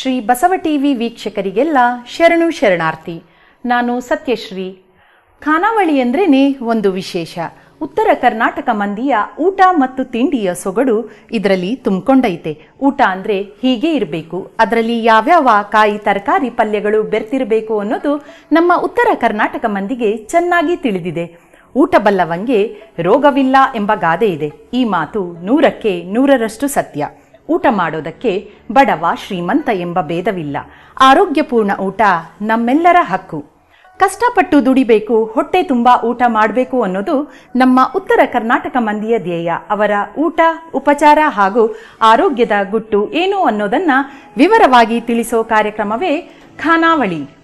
Shri Basava TV ವೀಕ್ಷಕರಿಗೆಲ್ಲ ಶರಣು ಶರಣಾರ್ಥಿ. ನಾನು ಸತ್ಯಶ್ರೀ. ಖಾನಾವಳಿ ಅಂದ್ರೇನೆ ಒಂದು ವಿಶೇಷ. ಉತ್ತರ ಕರ್ನಾಟಕ ಮಂದಿಯ ಊಟ ಮತ್ತು ತಿಂಡಿಯ ಸೊಗಡು ಇದರಲ್ಲಿ ತುಂಬಿಕೊಂಡೈತೆ. ಊಟ ಅಂದರೆ ಹೀಗೆ ಇರಬೇಕು. ಅದರಲ್ಲಿ ಯಾವ್ಯಾವ ಕಾಯಿ ತರಕಾರಿ ಪಲ್ಯಗಳು ಬೆರ್ತಿರಬೇಕು ಅನ್ನೋದು ನಮ್ಮ ಉತ್ತರ ಕರ್ನಾಟಕ ಮಂದಿಗೆ ಚೆನ್ನಾಗಿ ತಿಳಿದಿದೆ. ಊಟ ಬಲ್ಲವಂಗೆ ರೋಗವಿಲ್ಲ ಎಂಬ ಗಾದೆ ಇದೆ. ಈ ಮಾತು ನೂರಕ್ಕೆ ನೂರರಷ್ಟು ಸತ್ಯ. ಊಟ ಮಾಡೋದಕ್ಕೆ ಬಡವ ಶ್ರೀಮಂತ ಎಂಬ ಭೇದವಿಲ್ಲ. ಆರೋಗ್ಯಪೂರ್ಣ ಊಟ ನಮ್ಮೆಲ್ಲರ ಹಕ್ಕು. ಕಷ್ಟಪಟ್ಟು ದುಡಿಬೇಕು, ಹೊಟ್ಟೆ ತುಂಬ ಊಟ ಮಾಡಬೇಕು ಅನ್ನೋದು ನಮ್ಮ ಉತ್ತರ ಕರ್ನಾಟಕ ಮಂದಿಯ ಧ್ಯೇಯ. ಅವರ ಊಟ, ಉಪಚಾರ ಹಾಗೂ ಆರೋಗ್ಯದ ಗುಟ್ಟು ಏನು ಅನ್ನೋದನ್ನ ವಿವರವಾಗಿ ತಿಳಿಸೋ ಕಾರ್ಯಕ್ರಮವೇ ಖಾನಾವಳಿ.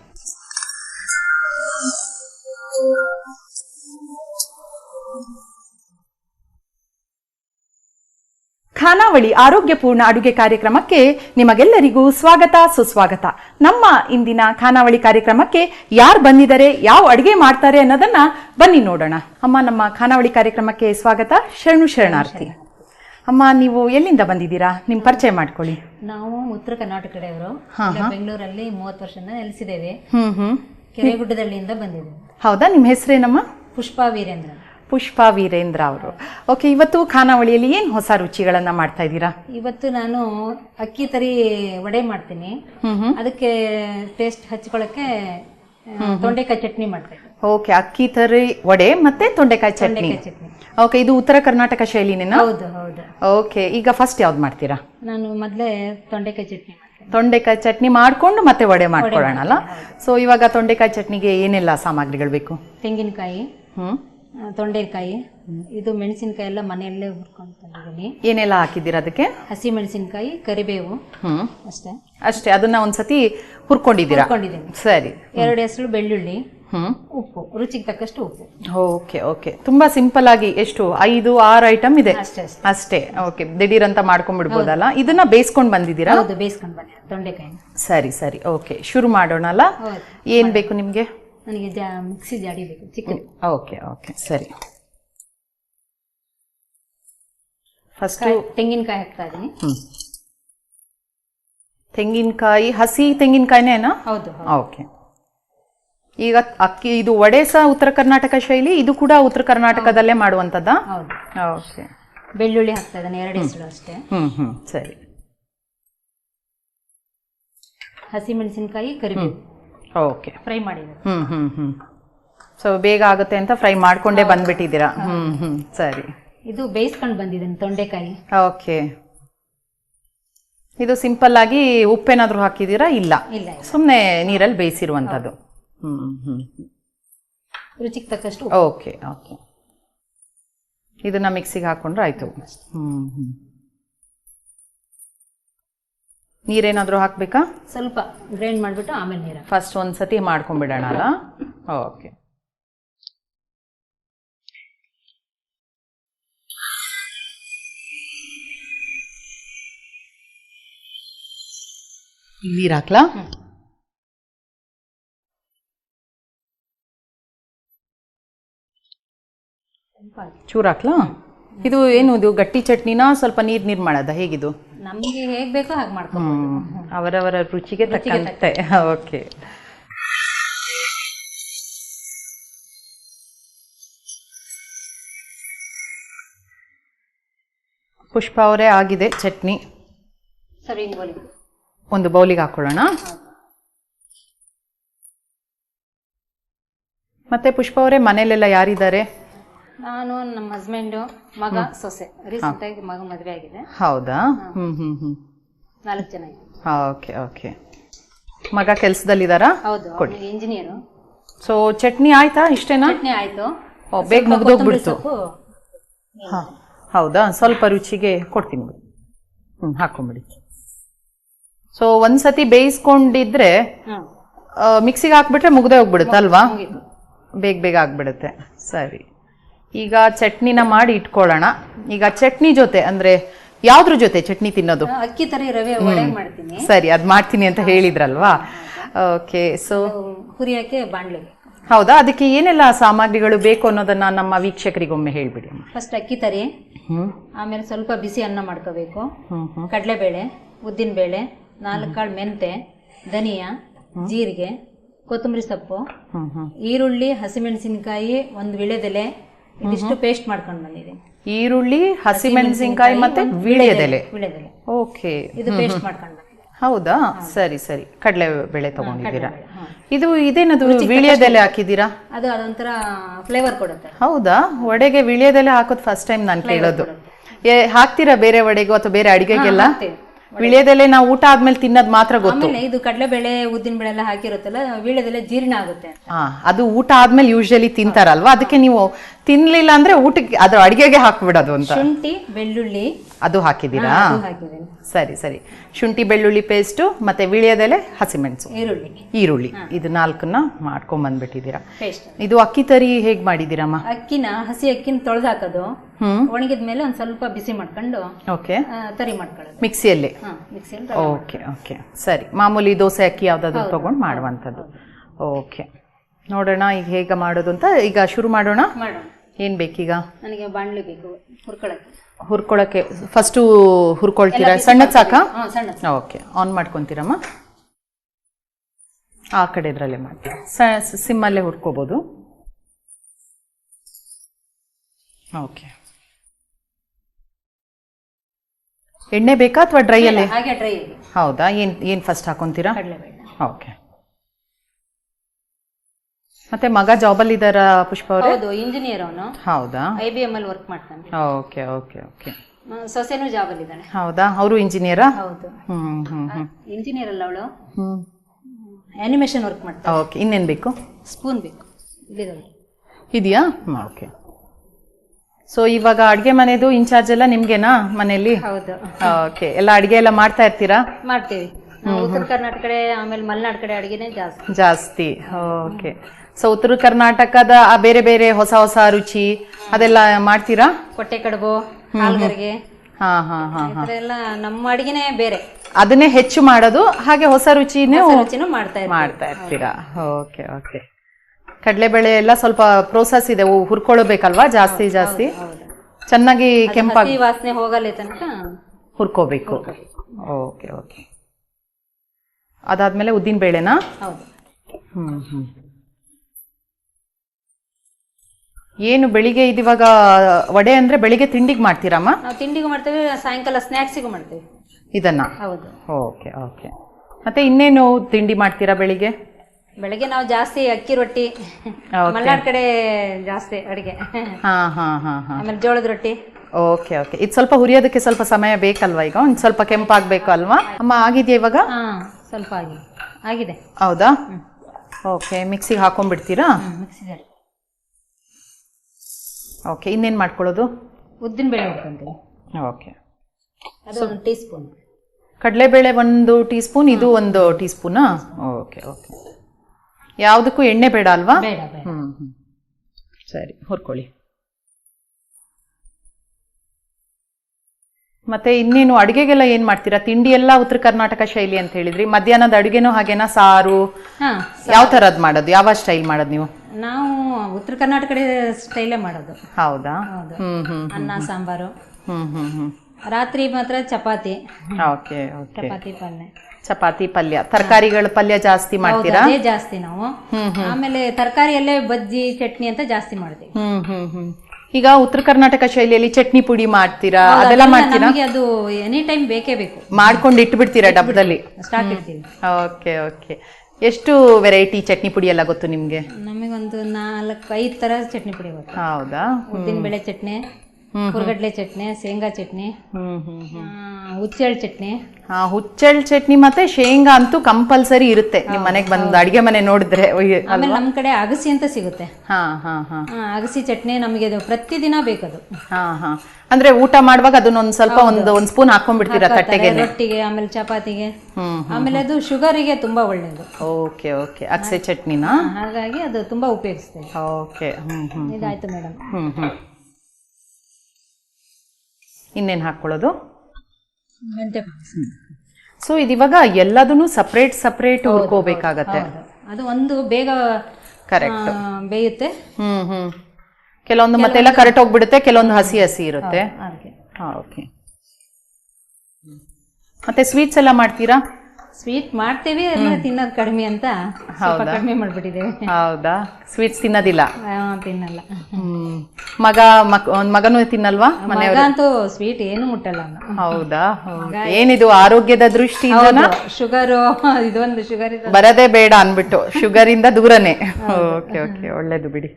ಖಾನಾವಳಿ ಆರೋಗ್ಯಪೂರ್ಣ ಅಡುಗೆ ಕಾರ್ಯಕ್ರಮಕ್ಕೆ ನಿಮಗೆಲ್ಲರಿಗೂ ಸ್ವಾಗತ ಸುಸ್ವಾಗತ. ನಮ್ಮ ಇಂದಿನ ಖಾನಾವಳಿ ಕಾರ್ಯಕ್ರಮಕ್ಕೆ ಯಾರು ಬಂದಿದ್ದಾರೆ ಯಾವ ಅಡುಗೆ ಮಾಡ್ತಾರೆ ಅನ್ನೋದನ್ನ ಬನ್ನಿ ನೋಡೋಣ. ಅಮ್ಮ ನಮ್ಮ ಖಾನಾವಳಿ ಕಾರ್ಯಕ್ರಮಕ್ಕೆ ಸ್ವಾಗತ. ಶರಣು ಶರಣಾರ್ಥಿ. ಅಮ್ಮ ನೀವು ಎಲ್ಲಿಂದ ಬಂದಿದ್ದೀರಾ? ನಿಮ್ಮ ಪರಿಚಯ ಮಾಡ್ಕೊಳ್ಳಿ. ನಾವು ಉತ್ತರ ಕರ್ನಾಟಕ ಕಡೆಯವರು ಹಾ, ಇಲ್ಲೇ ಬೆಂಗಳೂರಲ್ಲಿ ಮೂವತ್ತು ವರ್ಷದಿಂದ ನೆಲೆಸಿದ್ದೇವೆ. ಹ್ಮ್ ಹ್ಮ್. ಕೆರೆಗುಡ್ಡದಳ್ಳಿಯಿಂದ ಬಂದಿದ್ದೇವೆ. ಹೌದಾ? ನಿಮ್ಮ ಹೆಸರೇನಮ್ಮ? ಪುಷ್ಪಾ ವೀರೇಂದ್ರ. ಪುಷ್ಪ ವೀರೇಂದ್ರ ಅವರು. ಓಕೆ ಇವತ್ತು ಖಾನಾವಳಿಯಲ್ಲಿ ಏನು ಹೊಸ ರುಚಿಗಳನ್ನ ಮಾಡ್ತಾ ಇದ್ದೀರಾ? ಇವತ್ತು ನಾನು ಅಕ್ಕಿ ತರಿ ವಡೆ ಮಾಡ್ತೀನಿ. ಅದಕ್ಕೆ ಟೇಸ್ಟ್ ಹಚ್ಕೊಳಕ್ಕೆ ತೊಂಡೆಕಾಯಿ ಚಟ್ನಿ ಮಾಡ್ತೇನೆ. ಓಕೆ ಅಕ್ಕಿ ತರಿ ವಡೆ ಮತ್ತೆ ತೊಂಡೆಕಾಯಿ ಚಟ್ನಿ. ಚಟ್ನಿ. ಓಕೆ ಇದು ಉತ್ತರ ಕರ್ನಾಟಕ ಶೈಲಿನೇನಾ? ಹೌದು ಹೌದು. ಓಕೆ ಈಗ ಫಸ್ಟ್ ಯಾವ್ದು ಮಾಡ್ತೀರಾ? ನಾನು ಮೊದಲೇ ತೊಂಡೆಕಾಯಿ ಚಟ್ನಿ ತೊಂಡೆಕಾಯಿ ಚಟ್ನಿ ಮಾಡ್ಕೊಂಡು ಮತ್ತೆ ವಡೆ ಮಾಡ್ಕೊಳ್ಳೋಣಲ್ಲ ಸೊ ಇವಾಗ ತೊಂಡೆಕಾಯಿ ಚಟ್ನಿಗೆ ಏನೆಲ್ಲ ಸಾಮಗ್ರಿಗಳು ಬೇಕು? ತೆಂಗಿನಕಾಯಿ. ಹ್ಮ್. ತೊಂಡೆಕಾಯಿ. ಇದು ಮೆಣಸಿನಕಾಯಿ ಎಲ್ಲ ಮನೆಯಲ್ಲೇ ಹುರ್ಕೊಂಡು ತಂದಿದ್ದೀನಿ. ಏನೆಲ್ಲ ಹಾಕಿದ್ದೀರಾ ಅದಕ್ಕೆ? ಹಸಿ ಮೆಣಸಿನಕಾಯಿ ಕರಿಬೇವು ಹ್ಮ್. ಅಷ್ಟೇ. ಅಷ್ಟೇ ಅದನ್ನ ಒಂದ್ಸತಿ ಹುರ್ಕೊಂಡಿದ್ದೀರಾ? ಹುರ್ಕೊಂಡಿದ್ದೀನಿ. ಸರಿ. ಎರಡು ಹೆಸರು ಬೆಳ್ಳುಳ್ಳಿ ಹ್ಮ್. ಉಪ್ಪು ರುಚಿಗೆ ತಕ್ಕಷ್ಟು ಉಪ್ಪು. Okay okay. ತುಂಬಾ ಸಿಂಪಲ್ ಆಗಿ ಎಷ್ಟು? ಐದು ಆರು ಐಟಮ್ ಇದೆ? ಅಷ್ಟೇ ಅಷ್ಟೇ. ಅಷ್ಟೇ. ಓಕೆ ದಿಢೀರ್ ಅಂತ ಮಾಡ್ಕೊಂಡ್ಬಿಡ್ಬೋದಲ್ಲ ಇದನ್ನ ಬೇಯಿಸ್ಕೊಂಡ್ ಬಂದಿದ್ದೀರಾ? ಹೌದು ಬೇಯಿಸ್ಕೊಂಡು ಬನ್ನಿ ತೊಂಡೆಕಾಯಿ ಸರಿ ಸರಿ. ಓಕೆ ಶುರು ಮಾಡೋಣಲ್ಲ? ಹೌದು. ಏನ್ ಬೇಕು ನಿಮ್ಗೆ? ನನಗೆ ಜಾ ಮಿಕ್ಸಿ ಜಾಡಿ ಬೇಕು ಚಿಕ್ಕದು. ಓಕೆ ಓಕೆ ಸರಿ. ಫಸ್ಟ್ ಕಾಯಿ ತೆಂಗಿನಕಾಯಿ ಹಾಕ್ತಾ ಇದ್ದೀನಿ. ತೆಂಗಿನಕಾಯಿ ಹಸಿ ತೆಂಗಿನಕಾಯಿನೇನಾ ಹೌದು ಹೌದು. ಓಕೆ ಈಗ ಅಕ್ಕಿ ಇದು ವಡೆ ಸಹ ಉತ್ತರ ಕರ್ನಾಟಕ ಶೈಲಿ ಇದು ಕೂಡ ಉತ್ತರ ಕರ್ನಾಟಕದಲ್ಲೇ ಮಾಡುವಂಥದ್ದಾ ಹೌದು. ಓಕೆ ಬೆಳ್ಳುಳ್ಳಿ ಹಾಕ್ತಾ ಇದ್ದಾನೆ ಎರಡು ಹೆಸರು ಅಷ್ಟೇ. ಹ್ಮ್ ಹ್ಮ್ ಸರಿ. ಹಸಿಮೆಣಸಿನಕಾಯಿ ಕರಿಬೇವು. ಓಕೆ ಫ್ರೈ ಮಾಡಿದ್ದೀನಿ ಹ್ಮ್ ಹ್ಮ್ ಹ್ಮ್. ಸೊ ಬೇಗ ಆಗುತ್ತೆ ಅಂತ ಫ್ರೈ ಮಾಡಿಕೊಂಡೇ ಬಂದ್ಬಿಟ್ಟಿದ್ದೀರಾ? ಹ್ಮ್ ಹ್ಮ್. ಸರಿ. ಇದು ಬೇಯಿಸ್ಕೊಂಡು ಬಂದಿದ್ದೀನಿ ತೊಂಡೆಕಾಯಿ. ಓಕೆ ಇದು ಸಿಂಪಲ್ ಆಗಿ ಉಪ್ಪೇನಾದರೂ ಹಾಕಿದ್ದೀರಾ? ಇಲ್ಲ. ಇಲ್ಲ. ಸುಮ್ಮನೆ ನೀರಲ್ಲಿ ಬೇಯಿಸಿರುವಂಥದ್ದು. ಹ್ಮ್ ಹ್ಮ್. ರುಚಿಗೆ ತಕ್ಕಷ್ಟು ಓಕೆ ಓಕೆ ಇದನ್ನ ಮಿಕ್ಸಿಗೆ ಹಾಕೊಂಡ್ರೆ ಆಯ್ತು. ಹ್ಮ್ ಹ್ಮ್. ನೀರೇನಾದ್ರೂ ಹಾಕ್ಬೇಕಾ? ಸ್ವಲ್ಪ ಗ್ರೈಂಡ್ ಮಾಡಿಬಿಟ್ಟು ಆಮೇಲೆ ನೀರು ಫಸ್ಟ್ ಒಂದು ಸತಿ ಮಾಡ್ಕೊಂಡ್ಬಿಡೋಣ ಅಲ್ಲ? ಓಕೆ ನೀರ್ ಹಾಕ್ಲಾ? ಚೂರು ಹಾಕಿ. ಚೂರ್ ಹಾಕ್ಲಾ? ಇದು ಏನು ಇದು ಗಟ್ಟಿ ಚಟ್ನಿನಾ ಸ್ವಲ್ಪ ನೀರ್ ನೀರ್ ಮಾಡೋದಾ? ಹೇಗಿದು? ನಮ್ಗೆ ಹೇಗ್ ಬೇಕೋ ಹಾಗೆ ಮಾಡ್ಕೊ ಹ್ಮ್ ಅವರವರ ರುಚಿಗೆ ತಕ್ಕಂತೆ. ಓಕೆ. ಪುಷ್ಪ ಅವರೇ ಆಗಿದೆ ಚಟ್ನಿ. ಸರಿ ಒಂದು ಬೌಲಿಗೆ ಹಾಕೊಳ್ಳೋಣ. ಮತ್ತೆ ಪುಷ್ಪ ಅವರೇ ಮನೇಲೆಲ್ಲ ಯಾರಿದ್ದಾರೆ? ನಾನು ನಮ್ಮ ಹಸ್ಬೆಂಡು ಮಗ ಸೊಸೆ. ರೀಸೆಂಟ್ ಆಗಿ ಮಗ ಮದುವೆ ಆಗಿದೆ. ಹೌದಾ? ಹ್ಮ್ ಹ್ಮ್ ಹ್ಮ್. ನಾಲ್ಕು ಜನ ಇದ್ದೀವಿ. Okay okay. ಮಗ ಕೆಲ್ಸದಲ್ಲಿದ್ದಾರಾ ಹೌದು ಇಂಜಿನಿಯರು ಸೊ ಚಟ್ನಿ ಆಯ್ತಾ ಇಷ್ಟೇನಾ? ಚಟ್ನಿ ಆಯ್ತು. ಓ, ಬೇಗ ಸ್ವಲ್ಪ ಮುಗ್ದೋಗ್ಬಿಡ್ತು. ಕೊತ್ತಂಬರಿ ಸೊಪ್ಪು. ಹಾ ಹೌದಾ? ಸ್ವಲ್ಪ ರುಚಿಗೆ ಕೊಡ್ತೀನಿ ಬಿಡಿ. ಹ್ಞೂ ಹಾಕೊಂಬಿಡಿ. ಸೊ ಒಂದ್ಸತಿ ಬೇಯಿಸ್ಕೊಂಡಿದ್ರೆ ಹ್ಮ್. ಮಿಕ್ಸಿಗೆ ಹಾಕ್ಬಿಟ್ರೆ ಮುಗ್ದೇ ಹೋಗ್ಬಿಡುತ್ತಲ್ವಾ? ಅಲ್ವಾ ಬೇಗ ಬೇಗ ಆಗ್ಬಿಡುತ್ತೆ. ಸರಿ. ಈಗ ಚಟ್ನಿನ ಮಾಡಿ ಇಟ್ಕೊಳ್ಳೋಣ. ಈಗ ಚಟ್ನಿ ಜೊತೆ ಅಂದ್ರೆ ಯಾವ್ದ್ರ ಜೊತೆ ಚಟ್ನಿ ತಿನ್ನೋದು? ಅಕ್ಕಿ ತರಿ ರವೆ ಮಾಡ್ತೀನಿ. ಸರಿ ಅದ್ ಮಾಡ್ತೀನಿ ಅಂತ ಹೇಳಿದ್ರಲ್ವಾ? ಓಕೆ ಸೊ ಹುರಿಯಕ್ಕೆ ಬಾಂಡ್ಲೆ ಹೌದಾ? ಅದಕ್ಕೆ ಏನೆಲ್ಲ ಸಾಮಗ್ರಿಗಳು ಬೇಕು ಅನ್ನೋದನ್ನ ನಮ್ಮ ವೀಕ್ಷಕರಿಗೊಮ್ಮೆ ಹೇಳ್ಬಿಡಿ. ಫಸ್ಟ್ ಅಕ್ಕಿ ತರಿ ಆಮೇಲೆ ಸ್ವಲ್ಪ ಬಿಸಿ ಅನ್ನ ಮಾಡ್ಕೋಬೇಕು. ಕಡಲೆ ಬೇಳೆ ಕಡಲೆಬೇಳೆ ಉದ್ದಿನಬೇಳೆ ನಾಲ್ಕು ಕಾಳು ಮೆಂತೆ ಧನಿಯಾ ಜೀರಿಗೆ ಕೊತ್ತಂಬರಿ ಸೊಪ್ಪು ಈರುಳ್ಳಿ ಹಸಿಮೆಣಸಿನಕಾಯಿ ಒಂದು ವಿಳೆದೆಲೆ ಇದಿಷ್ಟು ಪೇಸ್ಟ್ ಮಾಡ್ಕೊಂಡು ಬಂದಿದ್ದೀನಿ. ಈರುಳ್ಳಿ ಹಸಿಮೆಣಸಿನ್ಕಾಯಿ ಮತ್ತೆ ವೀಳ್ಯದೆಲೆ. ವಿಳೆದೆಲೆ ಓಕೆ. ಇದು ಪೇಸ್ಟ್ ಮಾಡ್ಕೊಂಡು ಹೌದಾ? ಸರಿ ಸರಿ. ಕಡಲೆ ಬೇಳೆ ತಗೊಂಡಿದ್ದೀರಾ? ಇದು ಇದೇನದು ವೀಳ್ಯದೆಲೆ ಹಾಕಿದ್ದೀರಾ? ಅದು ಅದೊಂಥರ ಫ್ಲೇವರ್ ಕೊಡುತ್ತೆ. ಹೌದಾ? ವಡೆಗೆ ವೀಳ್ಯದೆಲೆ ಹಾಕೋದು ಫಸ್ಟ್ ಟೈಮ್ ನಾನು ಕೇಳೋದು. ಹಾಕ್ತೀರಾ ಬೇರೆ ವಡೆಗೂ ಅಥವಾ ಬೇರೆ ಅಡಿಗೆಗೆಲ್ಲ? ಹಾಕ್ತೀವಿ. ವೀಳ್ಯದೆಲೆ ನಾವು ಊಟ ಆದ್ಮೇಲೆ ತಿನ್ನೋದು ಮಾತ್ರ ಗೊತ್ತು. ಆಮೇಲೆ ಇದು ಕಡಲೆಬೇಳೆ ಉದ್ದಿನ ಬೇಳೆ ಎಲ್ಲ ಹಾಕಿರುತ್ತಲ್ಲ ವೀಳ್ಯದೆಲೆ ಜೀರ್ಣ ಆಗುತ್ತೆ. ಹಾ ಅದು ಊಟ ಆದ್ಮೇಲೆ ಯೂಶಲಿ ತಿಂತಾರಲ್ವಾ? ಅದಕ್ಕೆ ನೀವು ತಿನ್ಲಿಲ್ಲ ಅಂದ್ರೆ ಊಟಕ್ಕೆ ಅದು ಅಡಿಗೆಗೆ ಹಾಕ್ಬಿಡೋದು ಅಂತ. ಶುಂಠಿ ಬೆಳ್ಳುಳ್ಳಿ. ಅದು ಹಾಕಿದ್ದೀನಿ. ಸರಿ ಸರಿ. ಶುಂಠಿ ಬೆಳ್ಳುಳ್ಳಿ ಪೇಸ್ಟು ಮತ್ತೆ ವಿಳಿಯದೆಲೆ ಹಸಿಮೆಣಸು ಈರುಳ್ಳಿ. ಈರುಳ್ಳಿ. ಇದು ನಾಲ್ಕನ್ನ ಮಾಡ್ಕೊಂಡ್ ಬಂದ್ಬಿಟ್ಟಿದ್ದೀರಾ ಇದು ಅಕ್ಕಿ ತರಿ ಹೇಗ್ ಮಾಡಿದ್ದೀರಮ್ಮ ಅಕ್ಕಿನ ಹಸಿ ಅಕ್ಕಿನ ತೊಳೆದಾಕೋದು. ಒಣಗಿದ ಮೇಲೆ ಒಂದ್ ಸ್ವಲ್ಪ ಬಿಸಿ ಮಾಡ್ಕೊಂಡು ಓಕೆ. ತರಿ ಮಾಡ್ಕೊಳ್ಳೋದು. ಮಿಕ್ಸಿಯಲ್ಲಿ? ಮಿಕ್ಸಿಯಲ್ಲಿ ಓಕೆ ಓಕೆ. ಸರಿ. ಮಾಮೂಲಿ ದೋಸೆ ಅಕ್ಕಿ ಯಾವ್ದಾದ್ರು ತಗೊಂಡು ಮಾಡುವಂಥದ್ದು. ಓಕೆ. ನೋಡೋಣ ಈಗ ಹೇಗೆ ಮಾಡೋದು ಅಂತ ಈಗ ಶುರು ಮಾಡೋಣ. ಮಾಡೋಣ. ಏನ್ ಬೇಕೀಗ? ನನಗೆ ಬಾಣಲಿ ಬೇಕು ಹುರ್ಕೊಳಕ್ಕೆ ಹುರ್ಕೊಳಕ್ಕೆ ಫಸ್ಟು ಹುರ್ಕೊಳ್ತೀರಾ? ಸಣ್ಣದ ಸಾಕಾ? ಓಕೆ ಆನ್ ಮಾಡ್ಕೊತೀರಮ್ಮ? ಆ ಕಡೆ ಇದರಲ್ಲೇ ಮಾಡ್ತೀರಾ? ಸ ಸಿಮ್ಮಲ್ಲೇ ಹುರ್ಕೋಬೋದು. ಓಕೆ. ಎಣ್ಣೆ ಬೇಕಾ ಅಥವಾ ಡ್ರೈಯಲ್ಲೇ ಹೌದಾ? ಏನು ಏನು ಫಸ್ಟ್ ಹಾಕೊತೀರಾ? ಓಕೆ. ಮತ್ತೆ ಮಗ ಜಾಬಲ್ಲಿ ಇದ್ದಾರ ಪುಷ್ಪ ಅವರೇ? ಹೌದು ಇಂಜಿನಿಯರ್ ಅವನು. ಹೌದಾ? ಐ ಬಿ ಎಂ ಅಲ್ಲಿ ವರ್ಕ್ ಮಾಡ್ತಾನೆ. Okay okay okay. ಸೊಸೆನೂ ಜಾಬ್ ಅಲ್ಲಿ ಇದ್ದಾನೆ ಹೌದಾ? ಅವರು ಇಂಜಿನಿಯರಾ ಹೌದು. ಹ್ಮ್ ಹ್ಮ್ ಹ್ಮ್ ಇಂಜಿನಿಯರ್ ಅಲ್ಲ ಅವಳು. ಹ್ಮ್. ಆನಿಮೇಷನ್ ವರ್ಕ್ ಮಾಡ್ತಾಳೆ. ಓಕೆ ಇನ್ನೇನು ಬೇಕು? ಸ್ಪೂನ್ ಬೇಕು. ಇಲ್ಲಿದ್ದಾವೆ ಇದೆಯಾ? ಓಕೆ. ಸೊ ಇವಾಗ ಅಡಿಗೆ ಮನೆದು ಇನ್ಚಾರ್ಜ್ ಎಲ್ಲ ನಿಮ್ಗೆನಾ ಮನೆಯಲ್ಲಿ? ಹೌದು. ಓಕೆ ಎಲ್ಲ ಅಡಿಗೆ ಎಲ್ಲ ಮಾಡ್ತಾ ಇರ್ತೀರಾ? ಮಾಡ್ತೀವಿ. ನಾವು ಉತ್ತರ ಕರ್ನಾಟಕ ಕಡೆ ಆಮೇಲೆ ಮಲೆನಾಡು ಕಡೆ ಅಡಿಗೆನೇ ಜಾಸ್ತಿ. ಜಾಸ್ತಿ. ಓಕೆ. ಸೊ ಉತ್ತರ ಕರ್ನಾಟಕದ ಆ ಬೇರೆ ಬೇರೆ ಹೊಸ ಹೊಸ ರುಚಿ ಅದೆಲ್ಲ ಮಾಡ್ತೀರಾ? ಕೊಟ್ಟೆ ಕಡುಬು ಹಾಲ್ಗರಿಗೆ ಹಾ ಹಾ ಹಾ ಈ ಥರ ಎಲ್ಲ ನಮ್ಮ ಅಡಿಗೆನೇ ಬೇರೆ. ಅದನ್ನೇ ಹೆಚ್ಚು ಮಾಡೋದು ಹಾಗೆ ಹೊಸ ರುಚಿನೇ ಹೊಸ ರುಚಿನೂ ಮಾಡ್ತಾ ಇರ್ತೀವಿ. ಮಾಡ್ತಾ ಇರ್ತೀರಾ? Okay okay. ಕಡಲೆಬೇಳೆ ಎಲ್ಲ ಸ್ವಲ್ಪ ಪ್ರೋಸೆಸ್ ಇದೆ ಹುರ್ಕೊಳ್ಬೇಕಲ್ವಾ ಜಾಸ್ತಿ ಜಾಸ್ತಿ. ಚೆನ್ನಾಗಿ ಕೆಂಪಾಗಿ ಹಸಿ ವಾಸನೆ ಹೋಗಲ್ಲ ತನಕ ಹುರ್ಕೋಬೇಕು. Okay okay. ಅದಾದ್ಮೇಲೆ ಉದ್ದಿನ ಬೇಳೆನಾ ಹೌದು. ಹ್ಮ್ ಹ್ಮ್. ಏನು ಬೆಳಿಗ್ಗೆ ಇದಿವಾಗ ವಡೆ ಅಂದ್ರೆ ಬೆಳಿಗ್ಗೆ ತಿಂಡಿಗೆ ಮಾಡ್ತೀರಮ್ಮ? ನಾವು ತಿಂಡಿಗೂ ಮಾಡ್ತೇವೆ ಸಾಯಂಕಾಲ ಸ್ನ್ಯಾಕ್ಸಿಗೂ ಮಾಡ್ತೇವೆ. ಇದನ್ನ? ಹೌದು. Okay okay. ಮತ್ತೆ ಇನ್ನೇನು ತಿಂಡಿ ಮಾಡ್ತೀರಾ ಬೆಳಿಗ್ಗೆ? ಬೆಳಿಗ್ಗೆ ನಾವು ಜಾಸ್ತಿ ಅಕ್ಕಿ ರೊಟ್ಟಿ ಮಲ್ನಾಡ್ ಕಡೆ ಜಾಸ್ತಿ ಅಡಿಗೆ. ಹಾ ಹಾ ಹಾ ಹಾ. ಆಮೇಲೆ ಜೋಳದ ರೊಟ್ಟಿ. Okay okay. ಇದು ಸ್ವಲ್ಪ ಹುರಿಯೋದಕ್ಕೆ ಸ್ವಲ್ಪ ಸಮಯ ಬೇಕಲ್ವಾ ಈಗ? ಒಂದು ಸ್ವಲ್ಪ ಕೆಂಪಾಗಬೇಕು ಅಲ್ವಾ? ಅಮ್ಮ ಆಗಿದೆಯಾ ಇವಾಗ? ಹಾ ಸ್ವಲ್ಪ ಆಗಿದೆ ಆಗಿದೆ. ಹೌದಾ? ಓಕೆ ಮಿಕ್ಸಿಗೆ ಹಾಕೊಂಡ್ಬಿಡ್ತೀರಾ? ಮಿಕ್ಸಿದಲ್ಲಿ ಓಕೆ ಇನ್ನೇನು ಮಾಡ್ಕೊಳ್ಳೋದು? ಉದ್ದಿನ ಬೇಳೆ ಮಾಡ್ಕೊಂತೀವಿ ಓಕೆ ಅದು ಒಂದು ಟೀ ಸ್ಪೂನ್ ಕಡಲೆಬೇಳೆ ಒಂದು ಟೀ ಸ್ಪೂನ್ ಇದು ಒಂದು ಟೀ ಸ್ಪೂನಾ ಓಕೆ ಓಕೆ ಯಾವುದಕ್ಕೂ ಎಣ್ಣೆ ಬೇಡ ಅಲ್ವಾ? ಬೇಡ ಬೇಡ. ಹ್ಮ್ ಹ್ಮ್. ಸರಿ ಹುರ್ಕೊಳ್ಳಿ. ಮತ್ತೆ ಇನ್ನೇನು ಅಡುಗೆಗೆಲ್ಲ ಏನ್ ಮಾಡ್ತೀರಾ? ತಿಂಡಿ ಎಲ್ಲ ಉತ್ತರ ಕರ್ನಾಟಕ ಶೈಲಿ ಅಂತ ಹೇಳಿದ್ರಿ. ಮಧ್ಯಾಹ್ನದ ಅಡುಗೆನೂ ಹಾಗೇನಾ? ಸಾರು? ಹಾ ಯಾವ ಥರದ್ದು ಮಾಡೋದು? ಯಾವ ಸ್ಟೈಲ್ ಮಾಡೋದು ನೀವು? ನಾವು ಉತ್ತರ ಕರ್ನಾಟಕ ಸ್ಟೈಲೇ ಮಾಡೋದು. ಹೌದಾ? ಹೌದು. ಅನ್ನ ಸಾಂಬಾರು. ಹ್ಮ್ ಹ್ಮ್ ಹ್ಮ್. ರಾತ್ರಿ ಮಾತ್ರ ಚಪಾತಿ. Okay okay. ಚಪಾತಿ ಪಲ್ಯ. ಚಪಾತಿ ಪಲ್ಯ. ತರಕಾರಿಗಳು ಪಲ್ಯ ಜಾಸ್ತಿ ಹೌದು, ಮಾಡ್ತೀರಾ? ಅದೇ ಜಾಸ್ತಿ ನಾವು. ಆಮೇಲೆ ತರಕಾರಿಯಲ್ಲೇ ಬಜ್ಜಿ ಚಟ್ನಿ ಅಂತ ಜಾಸ್ತಿ ಮಾಡ್ತೀವಿ. ಹ್ಮ್ ಹ್ಮ್ ಹ್ಮ್. ಈಗ ಉತ್ತರ ಕರ್ನಾಟಕ ಶೈಲಿಯಲ್ಲಿ ಚಟ್ನಿ ಪುಡಿ ಮಾಡ್ತೀರಾ? ಅದೆಲ್ಲ ಮಾಡ್ತೀರಾ? ನಮಗೆ ಅದು ಎನಿ ಟೈಮ್ ಬೇಕೇ ಬೇಕು. ಮಾಡ್ಕೊಂಡು ಇಟ್ಬಿಡ್ತೀರಾ ಡಬ್ಬದಲ್ಲಿ ಸ್ಟಾಕ್ ಇಡ್ತೀವಿ. Okay okay. ಎಷ್ಟು ವೆರೈಟಿ ಚಟ್ನಿ ಪುಡಿ ಎಲ್ಲ ಗೊತ್ತು ನಿಮ್ಗೆ ನಮಗೊಂದು ನಾಲ್ಕು ಐದು ತರ ಚಟ್ನಿ ಪುಡಿ ಹೌದಾ ಉದ್ದಿನ ಬೇಳೆ ಚಟ್ನಿ. ಹುರ್ಗಡ್ಲೆ ಚಟ್ನಿ ಶೇಂಗಾ ಚಟ್ನಿ ಹುಚ್ಚೆಳ್ ಚಟ್ನಿ. ಹಾ ಹುಚ್ಚೆಳ್ ಚಟ್ನಿ ಮತ್ತೆ ಶೇಂಗಾ ಅಂತೂ ಕಂಪಲ್ಸರಿ ಇರುತ್ತೆ. ನಿಮ್ ಮನೆಗೆ ಬಂದ್ ಅಡಿಗೆ ಮನೆ ನೋಡಿದ್ರೆ ಆಮೇಲೆ ನಮ್ಮ ಕಡೆ ಅಗಸಿ ಅಂತ ಸಿಗುತ್ತೆ. ಹಾ ಹಾ ಹಾ. ಆ, ಅಗಸಿ ಚಟ್ನಿ ನಮಗೆ ಪ್ರತಿದಿನ ಬೇಕದು. ಹಾ ಹಾ. ಅಂದ್ರೆ ಊಟ ಮಾಡುವಾಗ ಅದನ್ನ ಒಂದ್ ಸ್ವಲ್ಪ ಒಂದು ಒಂದ್ ಸ್ಪೂನ್ ಹಾಕೊಂಡ್ಬಿಡ್ತೀರಾ ತಟ್ಟೆಗೆ ರೊಟ್ಟಿಗೆ ಆಮೇಲೆ ಚಪಾತಿಗೆ. ಹ್ಮ್ ಆಮೇಲೆ ಅದು ಶುಗರಿಗೆ ತುಂಬಾ ಒಳ್ಳೇದು. Okay okay. ಅಗಸೆ ಚಟ್ನಿನಾ? ಹಾಗಾಗಿ ಅದು ತುಂಬಾ ಉಪಯೋಗಿಸ್ತೇವೆ. ಓಕೆ. ಇದಾಯ್ತು ಮೇಡಮ್. ಹ್ಮ್ ಹ್ಮ್. ಇನ್ನೇನ್ ಹಾಕೊಳ್ಳೋದು? ಸೊ ಸೊ ಇವಾಗ ಎಲ್ಲದನ್ನು ಸಪ್ರೇಟ್ ಸಪ್ರೇಟ್ ಹುರ್ಕೋಬೇಕಾಗತ್ತೆ. ಅದು ಒಂದು ಬೇಗ ಕರೆಕ್ಟ್ ಬೇಯುತ್ತೆ. ಹ್ಮ್ ಹ್ಮ್. ಕೆಲವೊಂದು ಮತ್ತೆಲ್ಲ ಕರೆಕ್ಟ್ ಹೋಗ್ಬಿಡುತ್ತೆ ಕೆಲವೊಂದು ಹಸಿ ಹಸಿ ಇರುತ್ತೆ. ಹಾ ಓಕೆ ಮತ್ತೆ ಸ್ವೀಟ್ಸ್ ಎಲ್ಲ ಮಾಡ್ತೀರಾ? ಸ್ವೀಟ್ ಮಾಡ್ತೀವಿ ತಿನ್ನೋದು ಕಡಿಮೆ ಅಂತ ಕಡಿಮೆ ಮಾಡ್ಬಿಟ್ಟಿದ್ದೇವೆ. ಹೌದಾ? ಸ್ವೀಟ್ಸ್ ತಿನ್ನೋದಿಲ್ಲ? ತಿನ್ನಲ್ಲ. ಮಗ ಮಕ್ ಒಂದ್ ಮಗನೂ ತಿನ್ನಲ್ವಾ ಅಂತೂ ಸ್ವೀಟ್ ಏನು ಮುಟ್ಟಲ್ಲ ಹೌದಾ? ಏನಿದು ಆರೋಗ್ಯದ ದೃಷ್ಟಿಯಿಂದ ಶುಗರು ಇದೊಂದು ಶುಗರ್ ಬರದೇ ಬೇಡ ಅನ್ಬಿಟ್ಟು ಶುಗರ್ ಇಂದ ದೂರನೇ ಓಕೆ ಓಕೆ ಒಳ್ಳೇದು ಬಿಡಿ.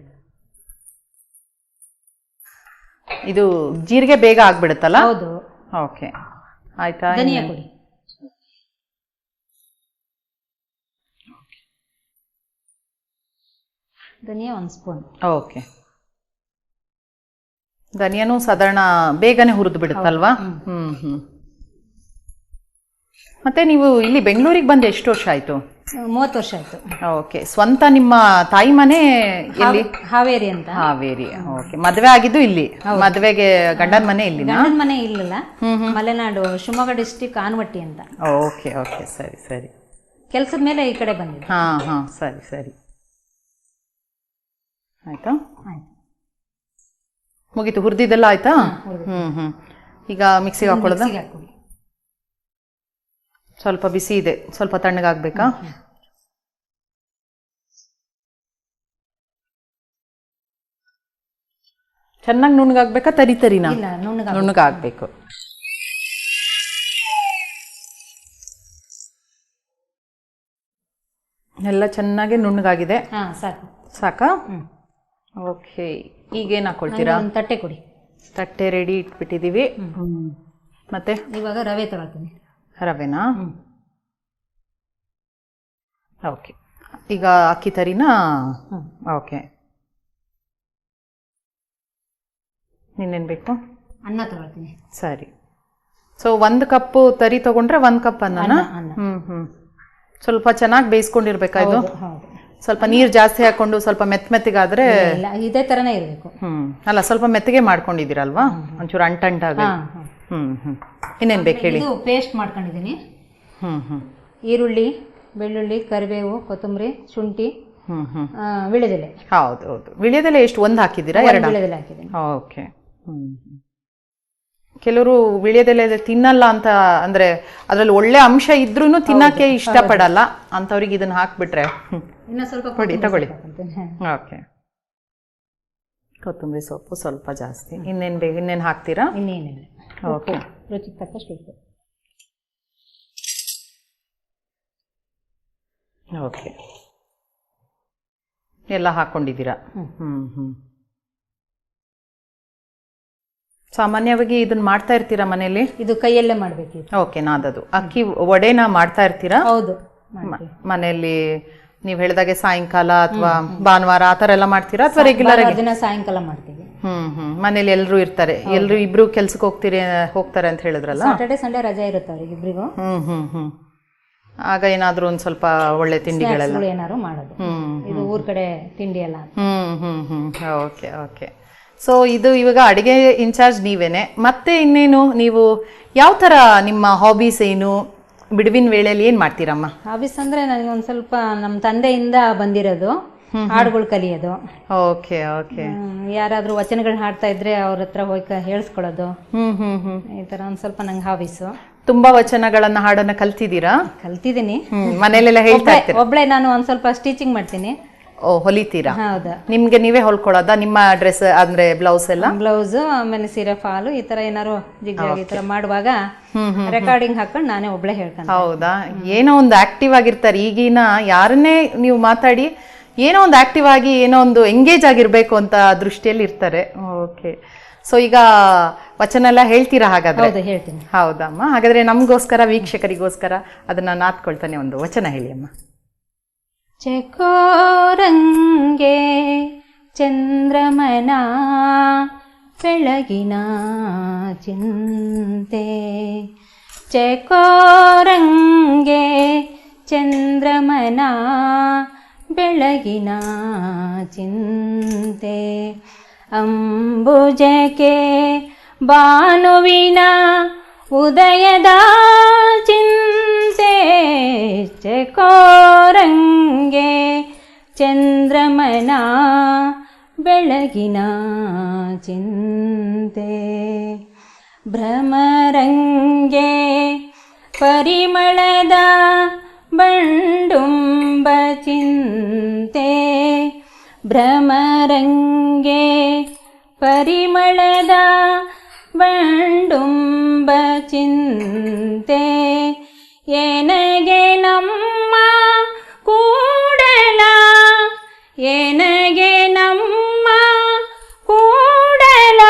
ಇದು ಜೀರಿಗೆ ಬೇಗ ಆಗ್ಬಿಡುತ್ತಲ್ಲ? ಹೌದು. ಓಕೆ. ಆಯ್ತಾ? ಧನಿಯಾ ಕೊಡಿ ಧನಿಯಾ ಒಂದು ಸ್ಪೂನ್. ಓಕೆ ಧನಿಯಾನು ಸಾಧಾರಣ ಬೇಗನೆ ಹುರಿದು ಬಿಡುತ್ತಲ್ವಾ? ಹ್ಮ್. ಹ್ಮ್ ಮತ್ತೆ ನೀವು ಇಲ್ಲಿ ಬೆಂಗಳೂರಿಗೆ ಬಂದು ಎಷ್ಟು ವರ್ಷ ಆಯ್ತು? ಮೂವತ್ತು ವರ್ಷ ಆಯ್ತು. ಓಕೆ ಸ್ವಂತ ನಿಮ್ಮ ತಾಯಿ ಮನೆ ಇಲ್ಲಿ ಹಾವೇರಿ ಅಂತ. ಹಾವೇರಿ. ಓಕೆ ಮದುವೆ ಆಗಿದ್ದು ಇಲ್ಲಿ. ಮದುವೆಗೆ ಗಂಡನ ಮನೆ ಇಲ್ಲಿ ಗಂಡನ ಮನೆ ಇಲ್ಲಲ್ಲ. ಮಲೆನಾಡು ಶಿವಮೊಗ್ಗ ಡಿಸ್ಟಿಕ್ ಆನವಟ್ಟಿ ಅಂತ. ಓಕೆ ಓಕೆ ಸರಿ ಸರಿ. ಕೆಲಸದ ಮೇಲೆ ಈ ಕಡೆ ಬಂದಿದ್ದೆ. ಹಾ ಹಾ. ಸರಿ ಸರಿ. ಆಯ್ತಾ? ಆಯ್ತು. ಮುಗೀತು ಹುರಿದಿದ್ದೆಲ್ಲ ಆಯ್ತಾ? ಹ್ಮ್ ಹ್ಮ್ ಈಗ ಮಿಕ್ಸಿಗೆ ಹಾಕೊಳ್ಳೋದ. ಸ್ವಲ್ಪ ಬಿಸಿ ಇದೆ ಸ್ವಲ್ಪ ತಣ್ಣಗಾಗ್ಬೇಕಾ ಚೆನ್ನಾಗಿ ನುಣ್ಣಗಾಗ್ಬೇಕಾ ತರಿ ತರಿನಾ? ನುಣ್ಣಗಾಗ್ಬೇಕು. ಎಲ್ಲ ಚೆನ್ನಾಗಿ ನುಣ್ಣಗಾಗಿದೆ. ಹಾ ಸಾಕು. ಸಾಕಾ? ಹ್ಮ್. ಓಕೆ ಈಗೇನು ಹಾಕೊಳ್ತೀರಾ ಒಂದು ತಟ್ಟೆ ಕೊಡಿ. ತಟ್ಟೆ ರೆಡಿ ಇಟ್ಬಿಟ್ಟಿದೀವಿ. ಹ್ಮ್. ಮತ್ತೆ? ಇವಾಗ ರವೆ ತಗೊಳ್ತೀನಿ. ರವೆನಾ? ಓಕೆ. ಈಗ ಅಕ್ಕಿ ತರಿನಾ? ಓಕೆ. ಇನ್ನೇನು ಬೇಕು? ಅನ್ನ ತಗೊಳ್ತೀನಿ. ಸರಿ. ಸೊ ಒಂದು ಕಪ್ಪು ತರಿ ತಗೊಂಡ್ರೆ ಒಂದು ಕಪ್ ಅನ್ನ. ಹ್ಮ್ ಹ್ಮ್. ಸ್ವಲ್ಪ ಚೆನ್ನಾಗಿ ಬೇಯಿಸ್ಕೊಂಡಿರ್ಬೇಕಾ ಇದು? ಹೌದು, ಹೌದು. ಸ್ವಲ್ಪ ನೀರು ಜಾಸ್ತಿ ಹಾಕೊಂಡು ಸ್ವಲ್ಪ ಮೆತ್ತ ಮೆತ್ತಗಾದ್ರೆ ಇಲ್ಲ ಇದೇ ತರನೇ ಇರಬೇಕು. ಹ್ಮ್. ಅಲ್ಲ ಸ್ವಲ್ಪ ಮೆತ್ತಗೆ ಮಾಡ್ಕೊಂಡಿದ್ದೀರಲ್ವಾ? ಒಂಚೂರು ಅಂಟಂಟಾಗ ಹಾ ಹಾ. ಹ್ಮ್ ಹ್ಮ್. ಇನ್ನೇನ್ ಬೇಕು ಹೇಳಿ ಇದು ಪೇಸ್ಟ್ ಮಾಡ್ಕೊಂಡಿದ್ದೀನಿ. ಹ್ಮ್ ಹ್ಮ್. ಈರುಳ್ಳಿ ಬೆಳ್ಳುಳ್ಳಿ ಕರಿಬೇವು ಕೊತ್ತಂಬರಿ ಶುಂಠಿ ಹ್ಮ್ ಹ್ಮ್. ಆ, ವೀಳ್ಯದೆಲೆ. ಹೌದು ಹೌದು. ವಿಳ್ಯದೆಲೆ ಎಷ್ಟು? ಒಂದು ಹಾಕಿದ್ದೀರಾ? ಎರಡು? ವೀಳ್ಯದೆಲೆ ಹಾಕಿದ್ದೀನಿ. ಓಕೆ. ಹ್ಮ್. ಕೆಲವರು ವಿಳ್ಯದೆಲೆ ತಿನ್ನಲ್ಲ ಅಂತ ಅಂದ್ರೆ ಅದ್ರಲ್ಲಿ ಒಳ್ಳೆ ಅಂಶ ಇದ್ರೂ ತಿನ್ನಕ್ಕೆ ಇಷ್ಟಪಡಲ್ಲ. ಅಂಥವ್ರಿಗೆ ಇದನ್ನ ಹಾಕ್ಬಿಟ್ರೆ. ಇನ್ನ ಸ್ವಲ್ಪ ಕೊಡಿ, ಕೊತ್ತಂಬರಿ ತಗೊಳ್ಳಿ. ಸೊಪ್ಪು ಓಕೆ. ಕೊತ್ತಂಬರಿ ಸೊಪ್ಪು ಸ್ವಲ್ಪ ಜಾಸ್ತಿ. ಇನ್ನೇನು ಬೇಕು ಇನ್ನೇನು ಹಾಕ್ತೀರಾ? ಇನ್ನೇನಿಲ್ಲ. ಓಕೆ. ರುಚಿಗೆ ತಕ್ಕಷ್ಟು ಉಪ್ಪು. ಓಕೆ. ಎಲ್ಲ ಹಾಕ್ಕೊಂಡಿದ್ದೀರಾ ಹ್ಮ್. ಹ್ಮ್ ಹ್ಮ್. ಸಾಮಾನ್ಯವಾಗಿ ಇದನ್ನ ಮಾಡ್ತಾ ಇರ್ತೀರಾ ಮನೆಯಲ್ಲಿ? ಇದು ಕೈಯಲ್ಲೇ ಮಾಡ್ಬೇಕಿತ್ತು. ಓಕೆ ನಾದದು. ಅಕ್ಕಿ ವಡೆನ ಮಾಡ್ತಾ ಇರ್ತೀರಾ? ಹೌದು. ಮನೆಯಲ್ಲಿ ನೀವು ಹೇಳಿದಾಗೆ ಸಾಯಂಕಾಲ ಅಥವಾ ಭಾನುವಾರ ಆ ಥರ ಎಲ್ಲ ಮಾಡ್ತೀರಾ ಅಥವಾ ರೆಗ್ಯುಲರ್ ಆಗಿ? ದಿನ ಸಾಯಂಕಾಲ ಮಾಡ್ತೀವಿ. ಹ್ಮ್ ಹ್ಮ್. ಮನೇಲಿ ಎಲ್ಲರೂ ಇರ್ತಾರೆ. ಎಲ್ಲರೂ ಇಬ್ರು ಕೆಲ್ಸಕ್ಕೆ ಹೋಗ್ತೀರಿ ಹೋಗ್ತಾರೆ ಅಂತ ಹೇಳಿದ್ರಲ್ಲ? ಸಾಟರ್ಡೆ ಸಂಡೇ ರಜೆ ಇರುತ್ತೆ ಅವ್ರಿಗೆ ಇಬ್ರಿಗೂ. ಹ್ಮ್ ಹ್ಮ್ ಹ್ಮ್. ಆಗ ಏನಾದ್ರೂ ಒಂದ್ ಸ್ವಲ್ಪ ಒಳ್ಳೆ ತಿಂಡಿಗಳೆಲ್ಲ? ಏನಾದ್ರು ಮಾಡೋದು. ಹ್ಮ್ ಇದು ಊರ್ ಕಡೆ ತಿಂಡಿ ಎಲ್ಲ. ಹ್ಮ್ ಹ್ಮ್ ಹ್ಮ್. Okay okay. ಸೊ ಇದು ಇವಾಗ ಅಡಿಗೆ ಇನ್ಚಾರ್ಜ್ ನೀವೇನೆ. ಮತ್ತೆ ಇನ್ನೇನು? ನೀವು ಯಾವ ಥರ ನಿಮ್ಮ ಹಾಬೀಸ್ ಏನು? ಬಿಡುವಿನ ವೇಳೆಯಲ್ಲಿ ಏನು ಮಾಡ್ತೀರಮ್ಮ? ಹಾಬೀಸ್ ಅಂದ್ರೆ ನನಗೆ ಒಂದ್ ಸ್ವಲ್ಪ ನಮ್ಮ ತಂದೆಯಿಂದ ಬಂದಿರೋದು. ಹಾಡುಗಳು ಕಲಿಯೋದು. ಓಕೆ ಓಕೆ ಯಾರಾದರೂ ವಚನಗಳನ್ನ ಹಾಡ್ತಾ ಇದ್ರೆ ಅವ್ರ ಹತ್ರ ಹೋಗಿ ಹೇಳಿಸ್ಕೊಳ್ಳೋದು ಹೇಳ್ಸ್ಕೊಳ್ಳೋದು. ಹ್ಮ್ ಹ್ಮ್ ಹ್ಮ್. ಈ ತರ ಒಂದ್ ಸ್ವಲ್ಪ ನಂಗೆ ಹಾಬೀಸು ತುಂಬಾ ವಚನಗಳನ್ನ ಹಾಡನ್ನ ಕಲ್ತಿದ್ದೀರಾ? ಕಲ್ತಿದ್ದೀನಿ. ಮನೇಲೆಲ್ಲ ಹೇಳ್ತಾ ಒಬ್ಳೆ- ನಾನು ಒಂದ್ ಸ್ವಲ್ಪ ಸ್ಟಿಚಿಂಗ್ ಮಾಡ್ತೀನಿ. ಹೊಲಿತೀರಾ? ಹೌದಾ. ನಿಮ್ಗೆ ನೀವೇ ಹೊಲ್ಕೊಳ್ಳೋದಾ ನಿಮ್ಮ ಡ್ರೆಸ್ ಅಂದ್ರೆ ಬ್ಲೌಸ್ ಎಲ್ಲ? ಬ್ಲೌಸ್ ಆಮೇಲೆ ಸೀರೆ ಫಾಲು ಈ ತರ ಏನಾರು ಜಿಗ್ಜಾಗ್ ಈ ತರ ಮಾಡುವಾಗ ರೆಕಾರ್ಡಿಂಗ್ ಹಾಕೊಂಡು ನಾನೇ ಒಬ್ಳೆ ಹೇಳ್ಕೊಂಡು ಹೌದಾ? ಏನೋ ಒಂದು ಆಕ್ಟಿವ್ ಆಗಿರ್ತಾರೆ. ಈಗಿನ ಯಾರನ್ನೇ ನೀವು ಮಾತಾಡಿ ಏನೋ ಒಂದು ಆಕ್ಟಿವ್ ಆಗಿ ಏನೋ ಒಂದು ಎಂಗೇಜ್ ಆಗಿರ್ಬೇಕು ಅಂತ ದೃಷ್ಟಿಯಲ್ಲಿ ಇರ್ತಾರೆ. ಓಕೆ ಸೊ ಈಗ ವಚನ ಎಲ್ಲ ಹೇಳ್ತೀರಾ ಹಾಗಾದ್ರೆ? ಹೇಳ್ತೀನಿ. ಹೌದಮ್ಮ. ಹಾಗಾದ್ರೆ ನಮಗೋಸ್ಕರ ವೀಕ್ಷಕರಿಗೋಸ್ಕರ ಅದನ್ನ ನಾತ್ಕೊಳ್ತಾನೆ ಒಂದು ವಚನ ಹೇಳಿ ಅಮ್ಮ. ಚಕೋರಂಗೆ ಚಂದ್ರಮನ ಬೆಳಗಿನ ಚಿಂತೆ. ಚಕೋರಂಗೆ ಚಂದ್ರಮನ ಬೆಳಗಿನ ಚಿಂತೆ. ಅಂಬುಜಕ್ಕೆ ಭಾನುವಿನ ಉದಯದ ಚಿಂತೆ. ಚಕೋರಂಗೆ ಚಂದ್ರಮನ ಬೆಳಗಿನ ಚಿಂತೆ. ಭ್ರಮರಂಗೆ ಪರಿಮಳದ ಬಂಡುಂಬ ಚಿಂತೆ. ಭ್ರಮರಂಗೆ ಪರಿಮಳದ ಬಂಡುಂಬ ಚಿಂತೆ. ಏನಗೆ ನಮ್ಮ ಕೂಡಲ ಏನಗೆ ನಮ್ಮ ಕೂಡಲ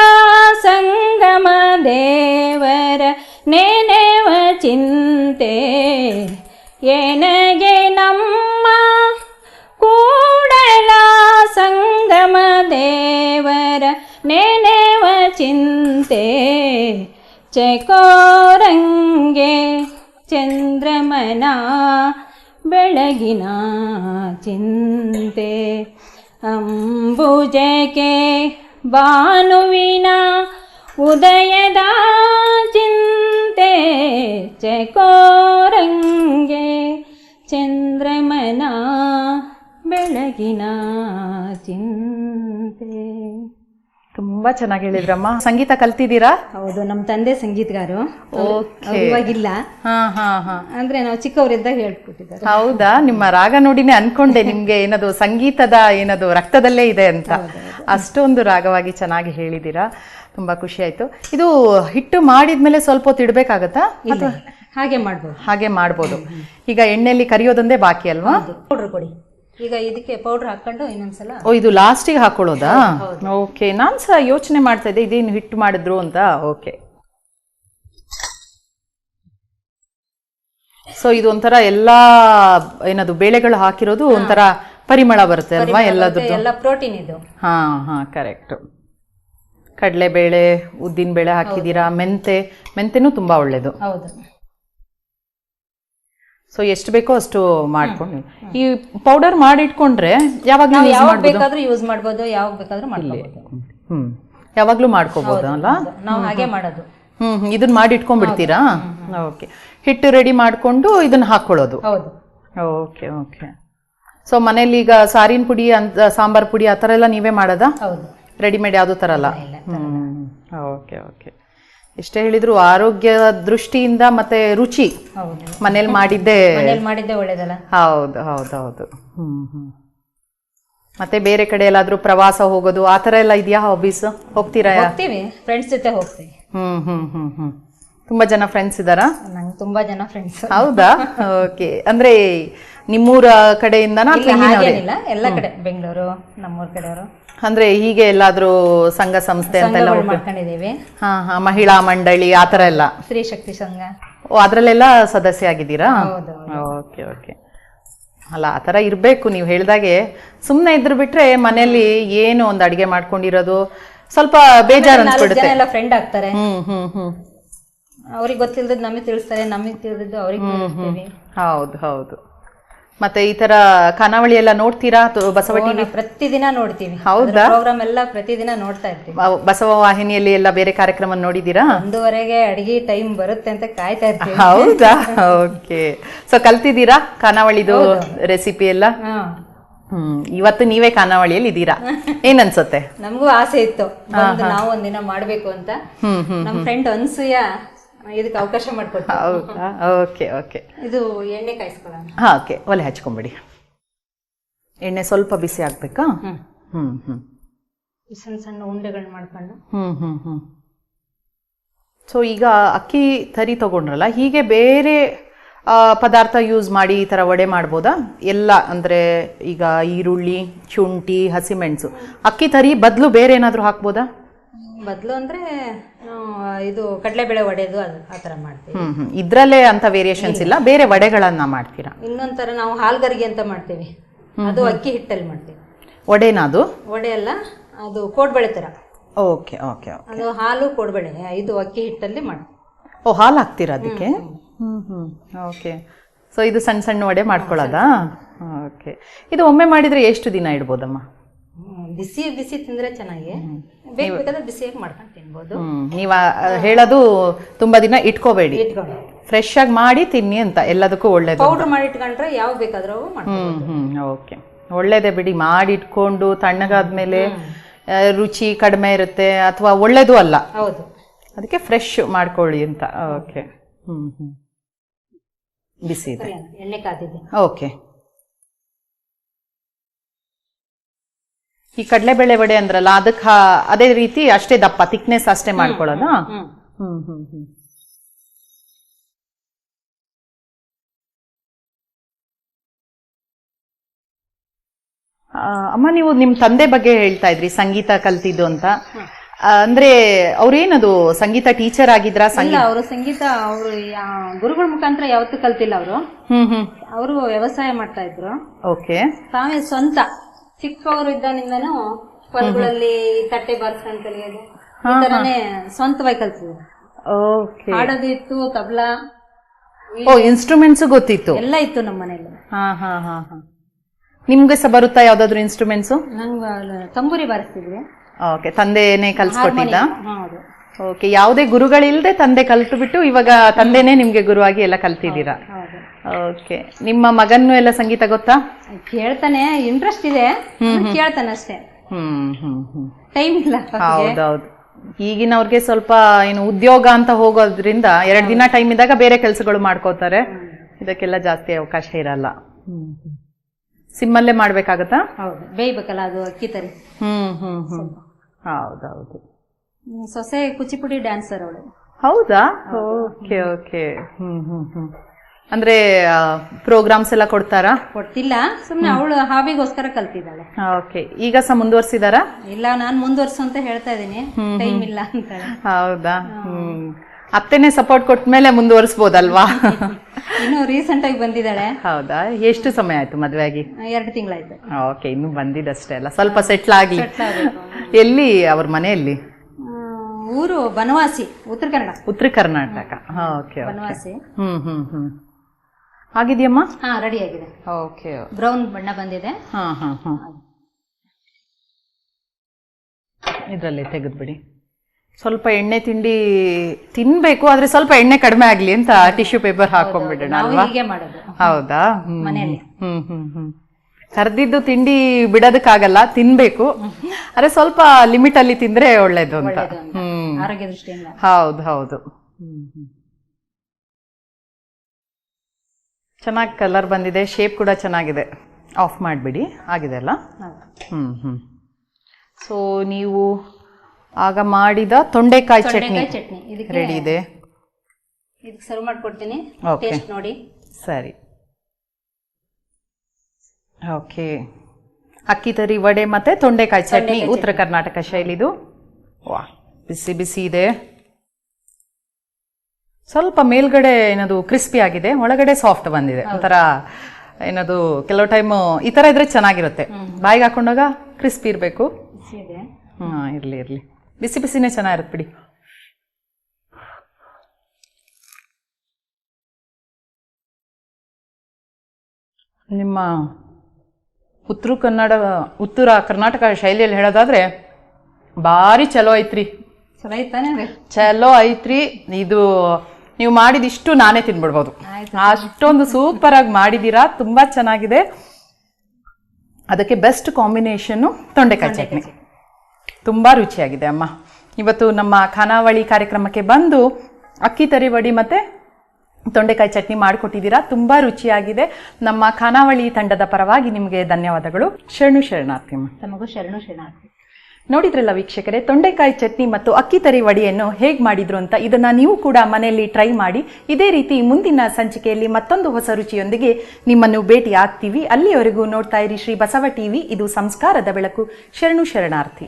ಸಂಗಮ ದೇವರ ನೆನೆವ ಚಿಂತೆ ಏನಗೆ ನಮ್ಮ ಕೂಡಲ ಸಂಗಮ ದೇವರ ನೆನೆವ ಚಿಂತೆ ಚಕೋರಂಗೆ ಚಂದ್ರಮನ ಬೆಳಗಿನ ಚಿಂತೆ. ಅಂಬುಜಕ್ಕೆ ಭಾನುವಿನ ಉದಯದ ಚಿಂತೆ. ಚಕೋರಂಗೆ ಚಂದ್ರಮನ ಬೆಳಗಿನ ಚಿಂತೆ. ತುಂಬಾ ಚೆನ್ನಾಗಿ ಹೇಳಿದ್ರಮ್ಮ ಸಂಗೀತ ಕಲ್ತಿದ್ದೀರಾ? ಹೌದು ನಮ್ಮ ತಂದೆ ಸಂಗೀತಗಾರು. ಓಕೆ ಇವಾಗಿಲ್ಲ. ಹಾ ಹಾ ಹಾ. ಅಂದ್ರೆ ನಾವು ಚಿಕ್ಕವರಿದ್ದಾಗ ಹೇಳ್ಕೊಟ್ಟಿದ್ದಾರೆ. ಹೌದಾ? ನಿಮ್ಮ ರಾಗ ನೋಡಿನೆ ಅನ್ಕೊಂಡೆ ನಿಮ್ಗೆ ಏನದು ಸಂಗೀತದ ಏನದು ರಕ್ತದಲ್ಲೇ ಇದೆ ಅಂತ. ಅಷ್ಟೊಂದು ರಾಗವಾಗಿ ಚೆನ್ನಾಗಿ ಹೇಳಿದ್ದೀರಾ. ತುಂಬಾ ಖುಷಿ ಆಯ್ತು. ಇದು ಹಿಟ್ಟು ಮಾಡಿದ್ಮೇಲೆ ಸ್ವಲ್ಪ ಹೊತ್ತು ಇಡ್ಬೇಕಾಗತ್ತಾ? ಹಾಗೆ ಮಾಡ್ಬೋದು. ಹಾಗೆ ಮಾಡ್ಬೋದು. ಈಗ ಎಣ್ಣೆಯಲ್ಲಿ ಕರಿಯೋದೊಂದೇ ಬಾಕಿ ಅಲ್ವಾ? ಕೊಡಿ. ಈಗ ಇದಕ್ಕೆ ಪೌಡರ್ ಹಾಕೊಂಡು ಇನ್ನೊಂದ್ಸಲ ಓ ಇದು ಲಾಸ್ಟಿಗೆ ಹಾಕೊಳ್ಳೋದಾ? ಓಕೆ ನಾನು ಸಹ ಯೋಚನೆ ಮಾಡ್ತಾ ಇದ್ದೆ ಇದೇನು ಹಿಟ್ಟು ಮಾಡಿದ್ರು ಅಂತ. ಓಕೆ ಸೊ ಇದು ಒಂಥರ ಎಲ್ಲಾ ಏನದು ಬೇಳೆಗಳು ಹಾಕಿರೋದು ಒಂಥರ ಪರಿಮಳ ಬರುತ್ತೆ ಅಲ್ವಾ ಎಲ್ಲದದ್ದು? ಎಲ್ಲ ಪ್ರೋಟೀನ್ ಇದು. ಹಾ ಹಾ ಕರೆಕ್ಟ್ ಕಡಲೆಬೇಳೆ ಉದ್ದಿನ ಬೇಳೆ ಹಾಕಿದ್ದೀರಾ ಮೆಂತೆ ಮೆಂತೆನೂ ತುಂಬಾ ಒಳ್ಳೇದು. ಹೌದು. ಸೊ ಎಷ್ಟು ಬೇಕೋ ಅಷ್ಟು ಮಾಡ್ಕೊಂಡು. ಈ ಪೌಡರ್ ಮಾಡಿಟ್ಕೊಂಡ್ರೆ ಯಾವಾಗ ನಾವು ಯಾವಾಗ ಬೇಕಾದ್ರೂ ಯೂಸ್ ಮಾಡ್ಬೋದು ಯಾವಾಗ ಬೇಕಾದ್ರೂ ಮಾಡ್ಕೋಬಹುದು ಯಾವಾಗ್ಲೂ ಮಾಡ್ಕೋಬಹುದು ಅಲ್ಲ ನಾವು ಹಾಗೆ ಮಾಡೋದು. ಹ್ಮ್ ಹ್ಮ್. ಇದನ್ನ ಮಾಡಿ ಇಟ್ಕೊಂಡ್ಬಿಡ್ತೀರಾ ಓಕೆ. ಹಿಟ್ಟು ರೆಡಿ ಮಾಡ್ಕೊಂಡು ಇದನ್ನ ಹಾಕೊಳ್ಳೋದು. ಹೌದು. Okay okay. ಸೊ ಮನೇಲಿ ಈಗ ಸಾರಿನ ಪುಡಿ ಅಂತ ಸಾಂಬಾರ್ ಪುಡಿ ಆ ಥರ ಎಲ್ಲ ನೀವೇ ಮಾಡೋದಾ? ಹೌದು. ರೆಡಿಮೇಡ್ ಥರ ಅಲ್ಲ ಹ್ಞೂ ಓಕೆ ಓಕೆ. ಎಷ್ಟೇ ಹೇಳಿದ್ರು ಆರೋಗ್ಯ ದೃಷ್ಟಿಯಿಂದ ಮತ್ತೆ ರುಚಿ ಮನೇಲಿ ಮಾಡಿದ್ದೆ ಒಳ್ಳೇದಲ್ಲ? ಹೌದು ಹೌದು ಹೌದು. ಹ್ಮ್ ಹ್ಮ್. ಮತ್ತೆ ಬೇರೆ ಕಡೆ ಎಲ್ಲಾದ್ರೂ ಪ್ರವಾಸ ಹೋಗೋದು ಆ ಥರ ಎಲ್ಲ ಇದೆಯಾ ಹಾಬೀಸ್ ಹೋಗ್ತೀರಾ? ಹೋಗ್ತೀವಿ. ಫ್ರೆಂಡ್ಸ್ ಜೊತೆ ಹೋಗ್ತೀವಿ. ಹ್ಮ್ ಹ್ಮ್ ಹ್ಮ್ ಹ್ಮ್. ತುಂಬಾ ಜನ ಫ್ರೆಂಡ್ಸ್ ಇದ್ದಾರಾ? ನಂಗೆ ತುಂಬಾ ಜನ ಫ್ರೆಂಡ್ಸ್ ಹೌದಾ? ಓಕೆ ಅಂದ್ರೆ ನಿಮ್ಮೂರ ಕಡೆಯಿಂದನಾ? ಹಾಗೇನಿಲ್ಲ. ಎಲ್ಲ ಕಡೆ ಬೆಂಗಳೂರು ನಮ್ಮೂರ ಕಡೆಯವರು. ಅಂದ್ರೆ ಹೀಗೆ ಎಲ್ಲಾದ್ರೂ ಸಂಘ ಸಂಸ್ಥೆ ಅಂತ ಎಲ್ಲ ಮಾಡ್ಕೊಂಡಿದ್ದೀವಿ. ಹಾ ಹಾ ಮಹಿಳಾ ಮಂಡಳಿ ಆ ಥರ ಎಲ್ಲ? ಸ್ತ್ರೀ ಶಕ್ತಿ ಸಂಘ. ಓ ಅದ್ರಲ್ಲೆಲ್ಲ ಸದಸ್ಯ ಆಗಿದ್ದೀರಾ? ಹೌದು ಓಕೆ ಓಕೆ ಅಲ್ಲ ಆತರ ಇರ್ಬೇಕು ಇರಬೇಕು ನೀವು ಹೇಳ್ದಾಗೆ. ಸುಮ್ಮನೆ ಇದ್ರು ಬಿಟ್ರೆ ಮನೇಲಿ ಏನು ಒಂದು ಅಡಿಗೆ ಮಾಡ್ಕೊಂಡಿರೋದು ಸ್ವಲ್ಪ ಬೇಜಾರು ನಾಲ್ಕು ಅನ್ಸ್ಬಿಡುತ್ತೆ. ಜನ ಎಲ್ಲ ಫ್ರೆಂಡ್ ಆಗ್ತಾರೆ. ಹ್ಮ್ ಹ್ಮ್ ಹ್ಮ್. ಅವ್ರಿಗೆ ಗೊತ್ತಿಲ್ಲದ ನಮಗೆ ತಿಳಿಸ್ತಾರೆ ನಮಗೆ ತಿಳಿದಿದ್ದು ಅವ್ರಿಗೆ ತಿಳಿಸ್ತೀವಿ. ಹೌದು ಹೌದು. ಮತ್ತೆ ಈ ತರ ಖಾನಾವಳಿ ಎಲ್ಲ ನೋಡ್ತೀರಾ? ಅಥವಾ ಬಸವ ನಾವು ಪ್ರತಿದಿನ ನೋಡ್ತೀವಿ. ಹೌದಾ? ಪ್ರೋಗ್ರಾಮ್ ಎಲ್ಲ ಪ್ರತಿದಿನ ನೋಡ್ತಾ ಇರ್ತೀವಿ. ಬಸವ ವಾಹಿನಿಯಲ್ಲಿ ಎಲ್ಲ ಬೇರೆ ಕಾರ್ಯಕ್ರಮ ನೋಡಿದ್ದೀರಾ? ಒಂದೂವರೆಗೆ ಅಡಿಗೆ ಟೈಮ್ ಬರುತ್ತೆ ಅಂತ ಕಾಯ್ತಾ ಇರ್ತೀವಿ. ಹೌದಾ? ಓಕೆ. ಸೊ ಕಲ್ತಿದ್ದೀರಾ ಖಾನಾವಳಿದು ರೆಸಿಪಿ ಎಲ್ಲ? ಹಾ. ಹ್ಮ್ ಇವತ್ತು ನೀವೇ ಖಾನಾವಳಿಯಲ್ಲಿ ಇದ್ದೀರಾ? ಏನ್ ಅನ್ಸುತ್ತೆ ನಮಗೂ ಆಸೆ ಇತ್ತು. ಬಂದು ನಾವು ಒಂದಿನ ಮಾಡ್ಬೇಕು ಅಂತ. ನಮ್ಮ ಫ್ರೆಂಡ್ ಅನ್ಸೂಯ ಇದಕ್ಕೆ ಅವಕಾಶ ಹೌದಾ? Okay okay. ಇದು ಎಣ್ಣೆ ಕಾಯಿಸ್ಕೊಳ್ಳೋಣ. ಹಾ ಓಕೆ. ಒಲೆ ಹಚ್ಕೊಂಬಿಡಿ. ಎಣ್ಣೆ ಸ್ವಲ್ಪ ಬಿಸಿ ಆಗ್ಬೇಕಾ? ಹ್ಮ್. ಹ್ಮ್ ಹ್ಮ್. ಸಣ್ಣ ಸಣ್ಣ ಉಂಡೆಗಳನ್ನ ಮಾಡ್ಕೊಂಡು. ಹ್ಞೂ ಹ್ಞೂ ಹ್ಞೂ ಸೊ ಈಗ ಅಕ್ಕಿ ತರಿ ತಗೊಂಡ್ರಲ್ಲ ಹೀಗೆ ಬೇರೆ ಪದಾರ್ಥ ಯೂಸ್ ಮಾಡಿ ಈ ಥರ ವಡೆ ಮಾಡ್ಬೋದಾ? ಎಲ್ಲ ಅಂದರೆ ಈಗ ಈರುಳ್ಳಿ ಶುಂಠಿ ಹಸಿಮೆಣಸು. ಅಕ್ಕಿ ತರಿ ಬದಲು ಬೇರೆ ಏನಾದರೂ ಹಾಕ್ಬೋದಾ? ಬದಲು ಅಂದ್ರೆ ಇದು ಕಡಲೆಬೇಳೆ ಒಡೆದು ಅದು ಆ ಥರ ಮಾಡ್ತೀವಿ. ಇದ್ರಲ್ಲೇ ಹ್ಮ್. ಇದರಲ್ಲೇ ಅಂತ ವೇರಿಯೇಷನ್ಸ್ ಇಲ್ಲ ಬೇರೆ ವಡೆಗಳನ್ನ ಮಾಡ್ತೀರಾ? ಇನ್ನೊಂಥರ ನಾವು ಹಾಲ್ಗರಿಗೆ ಅಂತ ಮಾಡ್ತೀವಿ. ಅದು ಅಕ್ಕಿ ಹಿಟ್ಟಲ್ಲಿ ಮಾಡ್ತೀವಿ. ವಡೆನಾ ಅದು ವಡೆ ಅಲ್ಲ ಅದು ಕೋಡ್ಬಳೆ ಥರ ಓಕೆ ಓಕೆ ಅದು ಹಾಲು ಕೋಡ್ಬಳೆ ಇದು ಅಕ್ಕಿ ಹಿಟ್ಟಲ್ಲಿ ಮಾಡ್ತೀವಿ ಓ ಹಾಲು ಹಾಕ್ತೀರಾ ಅದಕ್ಕೆ? ಹ್ಮ್ ಹ್ಮ್. ಓಕೆ. ಸೊ ಇದು ಸಣ್ಣ ಸಣ್ಣ ವಡೆ ಮಾಡ್ಕೊಳ್ಳೋದಾ? ಓಕೆ. ಇದು ಒಮ್ಮೆ ಮಾಡಿದ್ರೆ ಎಷ್ಟು ದಿನ ಇಡ್ಬೋದಮ್ಮ? ಬಿಸಿ ಬಿಸಿ ತಿಂದ್ರೆ ಚೆನ್ನಾಗಿ. ಬೇಕಾದ್ರೆ ಬಿಸಿಯಾಗಿ ಮಾಡ್ಕೊಂಡು ತಿನ್ಬೋದು. ನೀವ ಹೇಳೋದು ತುಂಬಾ ದಿನ ಇಟ್ಕೋಬೇಡಿ. ಇಟ್ಕೊಂಡು ಫ್ರೆಶ್ ಆಗಿ ಮಾಡಿ ತಿನ್ನಿ ಅಂತ ಎಲ್ಲದಕ್ಕೂ ಒಳ್ಳೇದು ಪೌಡರ್ ಮಾಡಿ ಇಟ್ಕೊಂಡ್ರೆ ಯಾವ ಬೇಕಾದ್ರೂ ಅವು ಹ್ಮ್ ಹ್ಮ್ ಓಕೆ. ಒಳ್ಳೇದೇ ಬಿಡಿ ಮಾಡಿ ಇಟ್ಕೊಂಡು ತಣ್ಣಗಾದ್ಮೇಲೆ ರುಚಿ ಕಡಿಮೆ ಇರುತ್ತೆ ಅಥವಾ ಒಳ್ಳೇದು ಅಲ್ಲ. ಹೌದು. ಅದಕ್ಕೆ ಫ್ರೆಶ್ ಮಾಡ್ಕೊಳ್ಳಿ ಅಂತ ಓಕೆ. ಹ್ಮ್ ಹ್ಮ್. ಬಿಸಿ ಇದೆ. ಎಣ್ಣೆ ಕಾದಿದೆ. ಓಕೆ. ಈ ಕಡಲೆಬೇಳೆ ವಡೆ ಅಂದ್ರಲ್ಲ ಅದಕ್ಕೆ ಅದೇ ರೀತಿ ಅಷ್ಟೇ ದಪ್ಪ ತಿಕ್ನೆಸ್ ಅಷ್ಟೇ ಮಾಡ್ಕೊಳ್ಳೋದ? ಹ್ಮ್ ಹ್ಮ್. ಅಮ್ಮ ನೀವು ನಿಮ್ ತಂದೆ ಬಗ್ಗೆ ಹೇಳ್ತಾ ಇದ್ರಿ ಸಂಗೀತ ಕಲ್ತಿದ್ದು ಅಂತ. ಅಂದ್ರೆ ಅವ್ರೇನದು ಸಂಗೀತ ಟೀಚರ್ ಆಗಿದ್ರಾ? ಸಂಗೀತ ಅವರು ಸಂಗೀತ ಅವರು ಗುರುಗಳ ಮುಖಾಂತರ ಯಾವತ್ತೂ ಕಲ್ತಿಲ್ಲ ಅವರು. ಹ್ಮ್ ಹ್ಮ್. ಅವರು ವ್ಯವಸಾಯ ಮಾಡ್ತಾ ಇದ್ರು. ಓಕೆ. ತಾವೇ ಸ್ವಂತ. ಚಿಕ್ಕವರು ಇದ್ದಾನಿಂದನೂ ಹೊಲಗಳಲ್ಲಿ ತಟ್ಟೆ ಬಾರಿಸ್ಕೊಂಡು ಕಲಿಯೋದು ಈ ತರನೇ ಸ್ವಂತವಾಗಿ ಕಲ್ತಿದ್ರು ಓಕೆ ಹಾಡೋದು ಇತ್ತು ತಬ್ಲಾ ಓ ಇನ್ಸ್ಟ್ರೂಮೆಂಟ್ಸ್ ಗೊತ್ತಿತ್ತು. ಎಲ್ಲ ಇತ್ತು ನಮ್ಮ ಮನೆಯಲ್ಲಿ. ಹಾ ಹಾ ಹಾ ಹಾ. ನಿಮ್ಗೆ ಸಹ ಬರುತ್ತಾ ಯಾವ್ದಾದ್ರು ಇನ್ಸ್ಟ್ರೂಮೆಂಟ್ಸ್ ನಂಗೆ ತಂಬೂರಿ ಬಾರಿಸ್ತಿದ್ವಿ. ಓಕೆ ತಂದೆನೇ ಕಲ್ಸ್ಕೊಟ್ಟಿದ್ದ? ಹೌದು ಓಕೆ ಯಾವುದೇ ಗುರುಗಳಿಲ್ಲದೆ ತಂದೆ ಕಲ್ತು ಬಿಟ್ಟು ಇವಾಗ ತಂದೆನೇ ನಿಮ್ಗೆ ಗುರುವಾಗಿ ಎಲ್ಲ ಕಲ್ತಿದ್ದೀರಾ? ಹೌದು. ಓಕೆ. ನಿಮ್ಮ ಮಗನ್ನು ಎಲ್ಲ ಸಂಗೀತ ಗೊತ್ತಾ? ಕೇಳ್ತಾನೆ ಇಂಟ್ರೆಸ್ಟ್ ಇದೆ. ಕೇಳ್ತಾನೆ ಅಷ್ಟೇ. ಹ್ಮ್ ಹ್ಮ್ ಹ್ಮ್. ಟೈಮ್ ಇಲ್ಲ ಹೌದೌದು. ಈಗಿನವ್ರಿಗೆ ಸ್ವಲ್ಪ ಏನು ಉದ್ಯೋಗ ಅಂತ ಹೋಗೋದ್ರಿಂದ ಎರಡ್ ದಿನ ಟೈಮ್ ಇದ್ದಾಗ ಬೇರೆ ಕೆಲಸಗಳು ಮಾಡ್ಕೋತಾರೆ. ಇದಕ್ಕೆಲ್ಲ ಜಾಸ್ತಿ ಅವಕಾಶ ಇರಲ್ಲ. ಸಿಮ್ಮಲ್ಲೇ ಮಾಡ್ಬೇಕಾಗತ್ತಾ? ಹೌದು. ಬೇಯ್ಬೇಕಲ್ಲ ಅದು ಅಕ್ಕಿ ತರಿ. ಹ್ಮ್ ಹ್ಮ್ ಹ್ಮ್. ಹೌದೌದು. ಸೊಸೆ ಕುಚಿಪುಡಿ ಡ್ಯಾನ್ಸರ್ ಅವಳು. ಹೌದಾ. Okay okay. ಹ್ಮ್ ಹ್ಮ್ ಹ್ಮ್. ಅಂದ್ರೆ ಪ್ರೋಗ್ರಾಮ್ಸ್ ಎಲ್ಲ ಕೊಡ್ತಾರಾ? ಕೊಡ್ತಿಲ್ಲ ಸುಮ್ನೆ ಅವಳು ಹಾಬಿಗೋಸ್ಕರ ಕಲ್ತಿದ್ದಾಳೆ. ಓಕೆ ಈಗ ಸಹ ಮುಂದುವರ್ಸಿದಾರಾ? ಇಲ್ಲ ನಾನ್ ಮುಂದುವರ್ಸು ಅಂತ ಹೇಳ್ತಾ ಇದೀನಿ. ಟೈಮ್ ಇಲ್ಲ ಅಂತ. ಹೌದಾ? ಹ್ಮ್. ಅತ್ತೆನೇ ಸಪೋರ್ಟ್ ಕೊಟ್ಮೇಲೆ ಮುಂದುವರಿಸಬಹುದಲ್ವಾ ಇನ್ನು ರೀಸೆಂಟ್ ಆಗಿ ಬಂದಿದ್ದಾಳೆ. ಹೌದಾ? ಎಷ್ಟು ಸಮಯ ಆಯ್ತು ಮದುವೆ ಆಗಿ? ಎರಡು ತಿಂಗಳಾಯ್ತು. ಓಕೆ ಇನ್ನು ಬಂದಿದ್ದಷ್ಟೇ ಅಲ್ಲ. ಸ್ವಲ್ಪ ಸೆಟ್ಲ್ ಆಗ್ಲಿ. ಎಲ್ಲಿ ಅವ್ರ ಮನೆಯಲ್ಲಿ? ಊರು ಬನವಾಸಿ ಉತ್ತರ ಕನ್ನಡ. ಉತ್ತರ ಕರ್ನಾಟಕ. ಓಕೆ ಬನವಾಸಿ. ಹ್ಮ್ ಹ್ಮ್ ಹ್ಮ್. ಆಗಿದೆಯಮ್ಮ ಹಾ ರೆಡಿ ಆಗಿದೆ. ಓಕೆ ಬ್ರೌನ್ ಬಣ್ಣ ಬಂದಿದೆ. ಹಾ ಹಾ ಹಾ. ಇದರಲ್ಲಿ ತೆಗೆದ್ಬಿಡಿ. ಸ್ವಲ್ಪ ಎಣ್ಣೆ ತಿಂಡಿ ತಿನ್ಬೇಕು ಆದ್ರೆ ಸ್ವಲ್ಪ ಎಣ್ಣೆ ಕಡಿಮೆ ಆಗ್ಲಿ ಅಂತ ಟಿಶ್ಯೂ ಪೇಪರ್ ಹಾಕೊಂಡ್ಬಿಡೋಣ ಅಲ್ವಾ? ಹೀಗೆ ಮಾಡೋದು. ಹೌದಾ? ಹ್ಮ್. ಮನೆಯಲ್ಲಿ. ಹ್ಮ್ ಹ್ಮ್ ಹ್ಮ್. ಕರ್ದಿದ್ದು ತಿಂಡಿ ಬಿಡೋದಕ್ಕಾಗಲ್ಲ ತಿನ್ಬೇಕು. ಆದ್ರೆ ಸ್ವಲ್ಪ ಲಿಮಿಟ್ ಅಲ್ಲಿ ತಿಂದ್ರೆ ಒಳ್ಳೇದು ಅಂತ. ಒಳ್ಳೇದು ಅಂತ. ಹ್ಮ್. ಆರೋಗ್ಯ ದೃಷ್ಟಿಯಿಂದ. ಹೌದು ಹೌದು. ಹ್ಮ್ ಹ್ಮ್. ಚೆನ್ನಾಗಿ ಕಲರ್ ಬಂದಿದೆ ಶೇಪ್ ಕೂಡ ಚೆನ್ನಾಗಿದೆ. ಆಫ್ ಮಾಡಿಬಿಡಿ ಆಗಿದೆ ಅಲ್ಲ? ಹ್ಞೂ ಹ್ಞೂ ಸೊ ನೀವು ಆಗ ಮಾಡಿದ ತೊಂಡೆಕಾಯಿ ಚಟ್ನಿ ಚಟ್ನಿ. ಇದಕ್ಕೆ ರೆಡಿ ಇದೆ. ಇದಕ್ಕೆ ಸರ್ವ್ ಮಾಡಿಕೊಡ್ತೀನಿ. ಟೇಸ್ಟ್ ನೋಡಿ. ಸರಿ. ಓಕೆ ಅಕ್ಕಿ ತರಿ ವಡೆ ಮತ್ತೆ ತೊಂಡೆಕಾಯಿ ಚಟ್ನಿ ಉತ್ತರ ಕರ್ನಾಟಕ ಶೈಲಿದು. ವಾ ಬಿಸಿ ಬಿಸಿ ಇದೆ. ಸ್ವಲ್ಪ ಮೇಲ್ಗಡೆ ಏನದು ಕ್ರಿಸ್ಪಿ ಆಗಿದೆ ಒಳಗಡೆ ಸಾಫ್ಟ್ ಬಂದಿದೆ. ಒಂಥರ ಏನದು ಕೆಲವು ಟೈಮ್ ಈ ತರ ಇದ್ರೆ ಚೆನ್ನಾಗಿರುತ್ತೆ. ಬಾಯಿಗೆ ಹಾಕೊಂಡಾಗ ಕ್ರಿಸ್ಪಿ ಇರಬೇಕು. ಹಾಂ ಇರಲಿ ಇರಲಿ ಇರ್ಲಿ ಇರ್ಲಿ. ಬಿಸಿ ಬಿಸಿನೇ ಚೆನ್ನಾಗಿರುತ್ತೆ ಬಿಡಿ. ನಿಮ್ಮ ಉತ್ತರ ಕನ್ನಡ ಉತ್ತರ ಕರ್ನಾಟಕ ಶೈಲಿಯಲ್ಲಿ ಹೇಳೋದಾದ್ರೆ ಭಾರಿ ಚಲೋ ಐತ್ರಿ. ಚಲೋ ಐತಾನೆ ಚಲೋ ಐತ್ರಿ. ಇದು ನೀವು ಮಾಡಿದಿಷ್ಟು ನಾನೇ ತಿನ್ಬಿಡ್ಬೋದು. ಅಷ್ಟೊಂದು ಸೂಪರ್ ಆಗಿ ಮಾಡಿದ್ದೀರಾ ತುಂಬಾ ಚೆನ್ನಾಗಿದೆ. ಅದಕ್ಕೆ ಬೆಸ್ಟ್ ಕಾಂಬಿನೇಷನ್ನು ತೊಂಡೆಕಾಯಿ ಚಟ್ನಿ. ತುಂಬಾ ರುಚಿಯಾಗಿದೆ ಅಮ್ಮ. ಇವತ್ತು ನಮ್ಮ ಖಾನಾವಳಿ ಕಾರ್ಯಕ್ರಮಕ್ಕೆ ಬಂದು ಅಕ್ಕಿ ತರಿವಡಿ ಮತ್ತೆ ತೊಂಡೆಕಾಯಿ ಚಟ್ನಿ ಮಾಡಿಕೊಟ್ಟಿದ್ದೀರಾ ತುಂಬಾ ರುಚಿಯಾಗಿದೆ. ನಮ್ಮ ಖಾನಾವಳಿ ತಂಡದ ಪರವಾಗಿ ನಿಮಗೆ ಧನ್ಯವಾದಗಳು. ಶರಣು ಶರಣಾರ್ಥಿ ಅಮ್ಮ. ತಮಗೂ ಶರಣು ಶರಣಾರ್ಥಿ. ನೋಡಿದ್ರಲ್ಲ ವೀಕ್ಷಕರೇ, ತೊಂಡೆಕಾಯಿ ಚಟ್ನಿ ಮತ್ತು ಅಕ್ಕಿ ತರಿ ವಡಿಯನ್ನು ಹೇಗೆ ಮಾಡಿದ್ರು ಅಂತ ಇದನ್ನ ನೀವು ಕೂಡ ಮನೆಯಲ್ಲಿ ಟ್ರೈ ಮಾಡಿ. ಇದೇ ರೀತಿ ಮುಂದಿನ ಸಂಚಿಕೆಯಲ್ಲಿ ಮತ್ತೊಂದು ಹೊಸ ರುಚಿಯೊಂದಿಗೆ ನಿಮ್ಮನ್ನು ಭೇಟಿ ಆಗ್ತೀವಿ. ಅಲ್ಲಿಯವರೆಗೂ ನೋಡ್ತಾ ಇರಿ ಶ್ರೀ ಬಸವ ಟಿವಿ, ಇದು ಸಂಸ್ಕಾರದ ಬೆಳಕು. ಶರಣು ಶರಣಾರ್ಥಿ.